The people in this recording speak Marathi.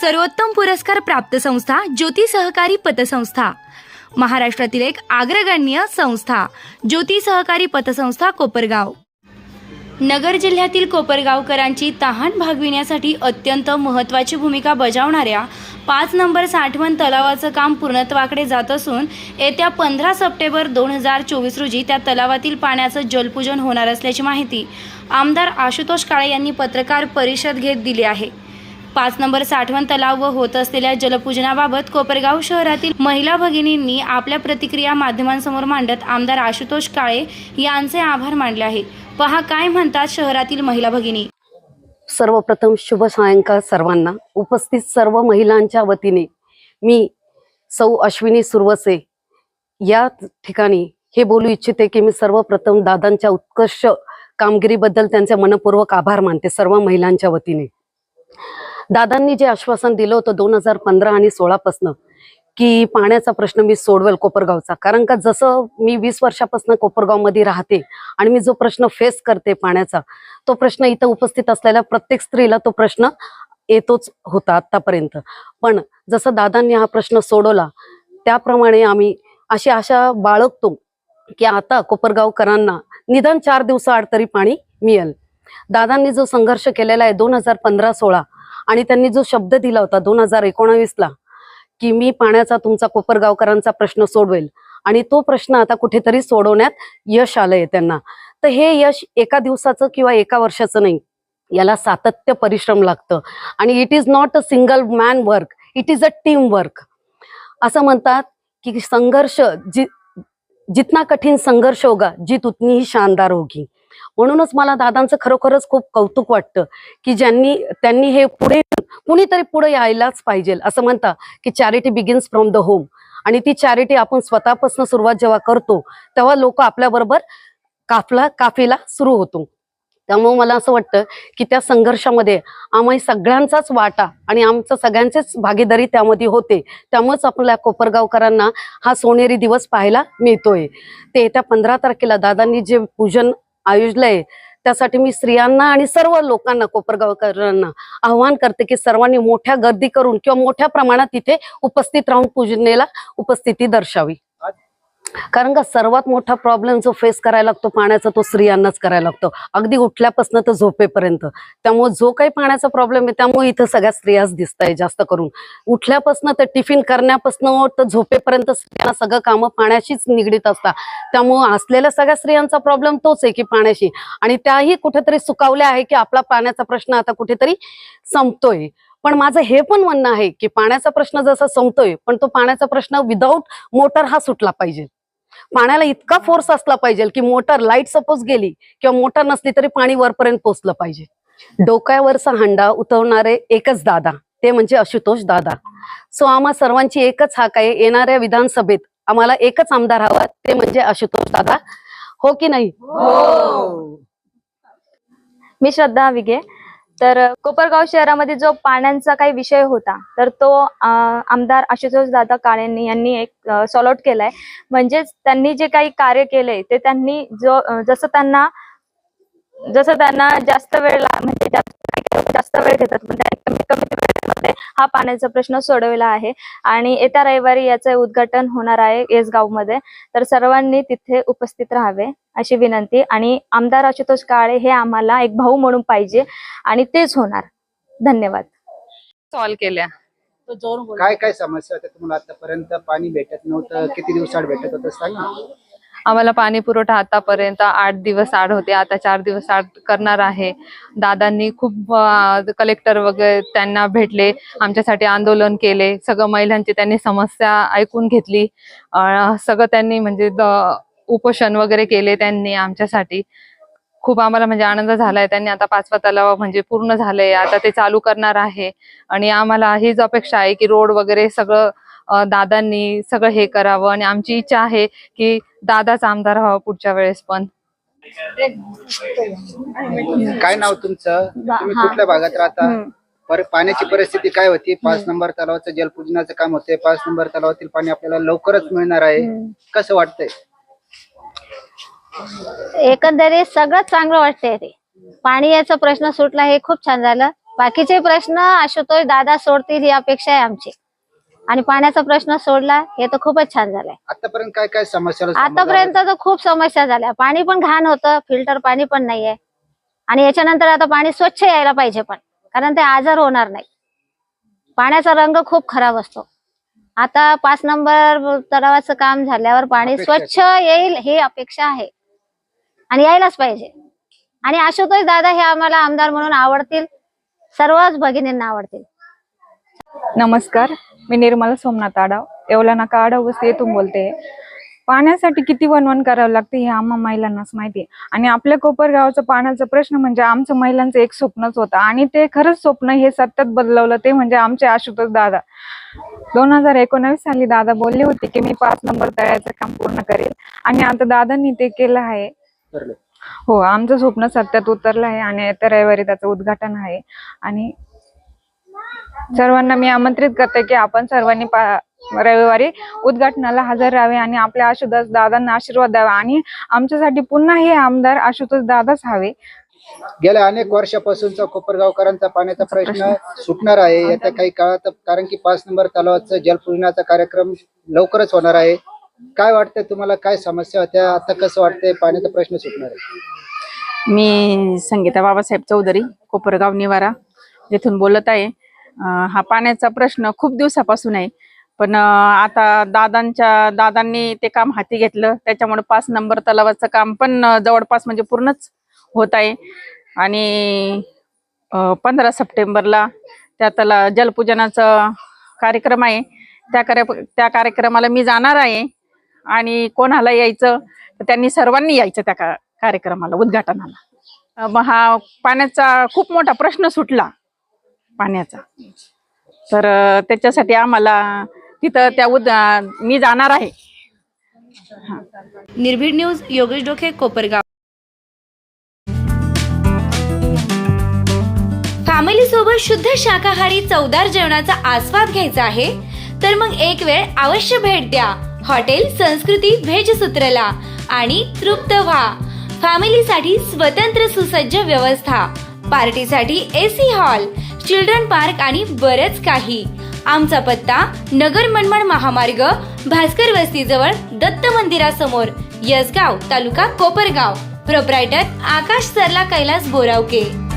सर्वोत्तम पुरस्कार प्राप्त संस्था ज्योती सहकारी पतसंस्था. महाराष्ट्रातील एक अग्रगण्य संस्था ज्योती सहकारी पतसंस्था कोपरगाव. नगर जिल्ह्यातील कोपरगावकरांची तहान भागविण्यासाठी अत्यंत महत्त्वाची भूमिका बजावणाऱ्या पाच नंबर साठवण तलावाचं काम पूर्णत्वाकडे जात असून येत्या पंधरा सप्टेंबर दोन हजार चोवीस रोजी त्या तलावातील पाण्याचं जलपूजन होणार असल्याची माहिती आमदार आशुतोष काळे यांनी पत्रकार परिषद घेत दिली आहे. पाच नंबर साठवण तलाव व होत असलेल्या जलपूजनाबाबत कोपरगाव शहरातील महिला भगिनींनी आपल्या प्रतिक्रिया माध्यमांसमोर मांडत आमदार आशुतोष काळे यांचे आभार मानले आहे पहा काय म्हणतात शहरातील महिला भगिनी. सर्वप्रथम शुभ सायंकाळ सर्वांना. उपस्थित सर्व महिलांच्या वतीने मी सौ अश्विनी सुरवसे या ठिकाणी हे बोलू इच्छिते की मी सर्वप्रथम दादांच्या उत्कृष्ट कामगिरीबद्दल त्यांचे मनपूर्वक आभार मानते सर्व महिलांच्या वतीने. दादांनी जे आश्वासन दिलं होतं दोन हजार पंधरा आणि सोळापासनं की पाण्याचा प्रश्न मी सोडवेल कोपरगावचा. कारण का जसं मी वीस वर्षापासून कोपरगावमध्ये राहते आणि मी जो प्रश्न फेस करते पाण्याचा तो प्रश्न इथं उपस्थित असलेल्या प्रत्येक स्त्रीला तो प्रश्न येतोच होता आतापर्यंत पण जसं दादांनी हा प्रश्न सोडवला त्याप्रमाणे आम्ही अशी आशा बाळगतो की आता कोपरगावकरांना निदान चार दिवसाआड तरी पाणी मिळेल. दादांनी जो संघर्ष केलेला आहे दोन हजार पंधरा सोळा आणि त्यांनी जो शब्द दिला होता दोन हजार एकोणावीसला की मी पाण्याचा तुमचा कोपरगावकरांचा प्रश्न सोडवेल. आणि तो प्रश्न आता कुठेतरी सोडवण्यात यश आलंय त्यांना. तर हे यश एका दिवसाचं किंवा एका वर्षाचं नाही याला सातत्य परिश्रम लागतं. आणि it is not a single man work it is a team work असं म्हणतात की संघर्ष जि जितना कठीण संघर्ष होगा जीत उतनी ही शानदार होगी. म्हणूनच मला दादांचं खरोखरच खूप कौतुक वाटतं की ज्यांनी त्यांनी हे पुढे कुणीतरी पुढे यायलाच पाहिजे असं म्हणता की charity begins from the home आणि ती चॅरिटी आपण स्वतःपासून सुरुवात जेव्हा करतो तेव्हा लोक आपल्याबरोबर काफला काफीला सुरू होतो. त्यामुळे मला असं वाटतं की त्या संघर्षामध्ये आम्ही सगळ्यांचाच वाटा आणि आमचं सगळ्यांचेच भागीदारी त्यामध्ये होते त्यामुळेच आपल्या कोपरगावकरांना हा सोनेरी दिवस पाहायला मिळतोय. ते येत्या पंधरा तारखेला दादांनी जे पूजन आयोजलंय त्यासाठी मी स्त्रियांना आणि सर्व लोकांना कोपरगावकरांना आव्हान करते की सर्वांनी मोठ्या गर्दी करून किंवा मोठ्या प्रमाणात तिथे उपस्थित राहून पूजनेला उपस्थिती दर्शावी. कारण का सर्वात मोठा प्रॉब्लेम जो फेस करायला लागतो पाण्याचा तो स्त्रियांनाच करायला लागतो. अगदी उठल्यापासून तर झोपेपर्यंत. त्यामुळे जो काही पाण्याचा प्रॉब्लेम आहे त्यामुळे इथं सगळ्या स्त्रियाच दिसत आहे जास्त करून. उठल्यापासून तर टिफिन करण्यापासून तर झोपेपर्यंत स्त्रियांना सगळं कामं पाण्याशीच निगडीत असतात. त्यामुळे असलेल्या सगळ्या स्त्रियांचा प्रॉब्लेम तोच आहे की पाण्याशी. आणि त्याही कुठेतरी सुकावल्या आहे की आपला पाण्याचा प्रश्न आता कुठेतरी संपतोय. पण माझं हे पण म्हणणं आहे की पाण्याचा प्रश्न जसा संपतोय पण तो पाण्याचा प्रश्न विदाऊट मोटर हा सुटला पाहिजे. पाण्याला इतका फोर्स असला पाहिजे की मोटर लाइट सपोज गेली किंवा मोटर नसली तरी पाणी वरपर्यंत पोचलं पाहिजे. डोक्यावरचा हंडा उतरवणारे एकच दादा ते म्हणजे आशुतोष दादा. सो आम्हा सर्वांची एकच हाक आहे येणाऱ्या विधानसभेत आम्हाला एकच आमदार हवा ते म्हणजे आशुतोष दादा. हो की नाही? मी श्रद्धा विगे. तर कोपरगाव शहरामध्ये जो पाण्याचा काही विषय होता तर तो आमदार आशुतोष दादा काळेंनी यांनी एक सॉल्व केलाय. म्हणजेच त्यांनी जे काही कार्य केले ते त्यांनी जो जसं त्यांना जसं त्यांना जास्त वेळ ला- म्हणजे जास्त वेळ घेतात. पण त्यांनी कमीत कमी वेळेमध्ये हा पाण्याचा प्रश्न सोडवला आहे. आणि येत्या रविवारी याचं उद्घाटन होणार आहे येसगावमध्ये तर सर्वांनी तिथे उपस्थित राहावे अशी विनंती. आणि आमदार आशुतोष काळे हे आम्हाला एक भाऊ म्हणून पाहिजे. आणि तेच होणार. धन्यवाद. सॉल्व केल्या. काय काय समस्या होत्या तुम्हाला आतापर्यंत? पाणी भेटत नव्हतं. किती दिवसाआड भेटत होतं? सांगा. आम्हाला पाणी पुरवठा आतापर्यंत आठ दिवस आड होते. आता चार दिवस आड करणार आहे. दादांनी खूप कलेक्टर वगैरे त्यांना भेटले. आमच्यासाठी आंदोलन केले. सगळं महिलांची त्यांनी समस्या ऐकून घेतली. सगळं त्यांनी म्हणजे उपोषण वगैरे केले त्यांनी आमच्यासाठी. खूप आम्हाला म्हणजे आनंद झालाय. त्यांनी आता पाचवा तलाव म्हणजे पूर्ण झालंय. आता ते चालू करणार आहे. आणि आम्हाला हीच अपेक्षा आहे की रोड वगैरे सगळं दादांनी सगळं हे करावं आणि आमची इच्छा आहे की दादाच आमदार व्हावा पुढच्या वेळेस पण. काय नाव तुमचं? तुम्ही कुठल्या भागात राहता? पर पाण्याची परिस्थिती काय होती? पाच नंबर तलावाचं जलपूजनाचं काम होते पाच नंबर तलावातील पाणी आपल्याला लवकरच मिळणार आहे. कसं वाटतंय? एकंदरीत सगळं चांगलं वाटतंय ते पाणी याचा प्रश्न सुटला हे खूप छान झालं. बाकीचे प्रश्न आशुतोष दादा सोडतील ही अपेक्षा आहे आमची. आणि पाण्याचा प्रश्न सोडला हे तर खूपच छान झालंय. आतापर्यंत काय काय समस्या आतापर्यंत तर खूप समस्या झाल्या. पाणी पण घाण होतं फिल्टर पाणी पण नाहीये. आणि याच्यानंतर आता पाणी स्वच्छ यायला पाहिजे पण कारण ते आजार होणार नाही पाण्याचा रंग खूप खराब असतो. आता पाच नंबर तलावाचं काम झाल्यावर पाणी स्वच्छ येईल ही अपेक्षा आहे. आणि यायलाच पाहिजे. आणि आशुतोष दादा हे आम्हाला आमदार म्हणून आवडतील. सर्वच भगिनींना आवडतील. नमस्कार. मी निर्मला सोमनाथ आडाव. येवला नाका आडाव वस्ती येथून बोलते. पाण्यासाठी किती वनवन करावं लागते हे आम्हा महिलांनाच माहिती आहे. आणि आपल्या कोपरगावचं पाण्याचा प्रश्न म्हणजे आमचं महिलांचं एक स्वप्नच होतं. आणि ते खरंच स्वप्न हे सतत बदलवलं. ते म्हणजे आमचे आशुतोष दादा. दोन हजार एकोणावीस साली दादा बोलले होते की मी पाच नंबर तळ्याचं काम पूर्ण करेल. आणि आता दादांनी ते केलं आहे. हो आमचं स्वप्न सत्यात उतरलं आहे. आणि येत्या रविवारी त्याचं उद्घाटन आहे. आणि सर्वांना मी आमंत्रित करते की आपण सर्वांनी पा- रविवारी उद्घाटनाला हजर राहावे आणि आपल्या आशुतोष दादांना आशीर्वाद द्यावा आणि आमच्यासाठी पुन्हा हे आमदार आशुतोष दादाच हवे. गेल्या अनेक वर्षापासूनचा कोपरगावकरांचा पाण्याचा प्रश्न सुटणार आहे. येत्या काही काळात कारण की पाच नंबर तलावाचं जलपूजनाचा कार्यक्रम लवकरच होणार आहे. काय वाटतंय तुम्हाला? काय समस्या होत्या? आता कसं वाटतंय? पाण्याचा प्रश्न सुटणार आहे. मी संगीता बाबासाहेब चौधरी कोपरगाव निवारा येथून बोलत आहे. हा पाण्याचा प्रश्न खूप दिवसापासून आहे. पण आता दादांच्या दादांनी ते काम हाती घेतलं. त्याच्यामुळे पाच नंबर तलावाचं काम पण जवळपास म्हणजे पूर्णच होत आहे. आणि पंधरा सप्टेंबरला त्या तला जलपूजनाचा कार्यक्रम आहे. त्या कार्य त्या कार्यक्रमाला मी जाणार आहे. आणि कोणाला यायचं? तर त्यांनी सर्वांनी यायचं त्या का- कार्यक्रमाला उद्घाटनाला. मग हा पाण्याचा खूप मोठा प्रश्न सुटला. पाण्याचा. तर त्याच्यासाठी आम्हाला तिथं त्या उद मी जाणार आहे. निर्भीड न्यूज योगेश डोके कोपरगाव. फॅमिली सोबत शुद्ध शाकाहारी चवदार जेवणाचा आस्वाद घ्यायचा आहे तर मग एक वेळ अवश्य भेट द्या. हॉटेल संस्कृती भेज सूत्रला आणि तृप्त व्हा. फॅमिलीसाठी स्वतंत्र सुसज्ज व्यवस्था. पार्टीसाठी एसी हॉल. चिल्ड्रन पार्क आणि बरेच काही. आमचा पत्ता नगर मनमाड महामार्ग भास्कर वस्तीजवळ दत्त मंदिरासमोर यसगाव तालुका कोपरगाव. प्रोप्रायटर आकाश सरला कैलास बोरावके.